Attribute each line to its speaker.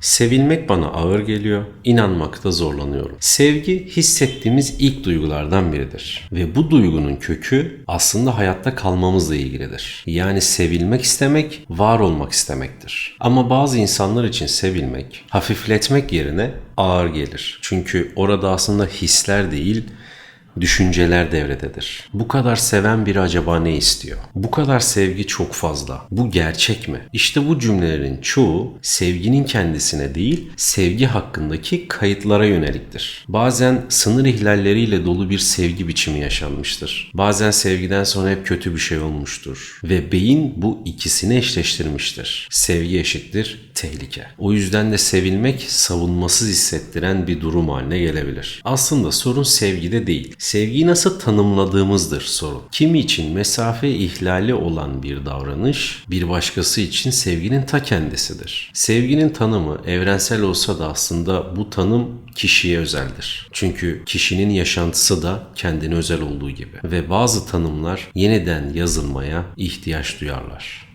Speaker 1: Sevilmek bana ağır geliyor, inanmakta zorlanıyorum. Sevgi hissettiğimiz ilk duygulardan biridir. Ve bu duygunun kökü aslında hayatta kalmamızla ilgilidir. Yani sevilmek istemek, var olmak istemektir. Ama bazı insanlar için sevilmek, hafifletmek yerine ağır gelir. Çünkü orada aslında hisler değil, düşünceler devrededir. Bu kadar seven biri acaba ne istiyor? Bu kadar sevgi çok fazla. Bu gerçek mi? İşte bu cümlelerin çoğu sevginin kendisine değil, sevgi hakkındaki kayıtlara yöneliktir. Bazen sınır ihlalleriyle dolu bir sevgi biçimi yaşanmıştır. Bazen sevgiden sonra hep kötü bir şey olmuştur. Ve beyin bu ikisini eşleştirmiştir. Sevgi eşittir tehlike. O yüzden de sevilmek savunmasız hissettiren bir durum haline gelebilir. Aslında sorun sevgide değil. Sevgiyi nasıl tanımladığımızdır sorun. Kimi için mesafe ihlali olan bir davranış, bir başkası için sevginin ta kendisidir. Sevginin tanımı evrensel olsa da aslında bu tanım kişiye özeldir. Çünkü kişinin yaşantısı da kendine özel olduğu gibi ve bazı tanımlar yeniden yazılmaya ihtiyaç duyarlar.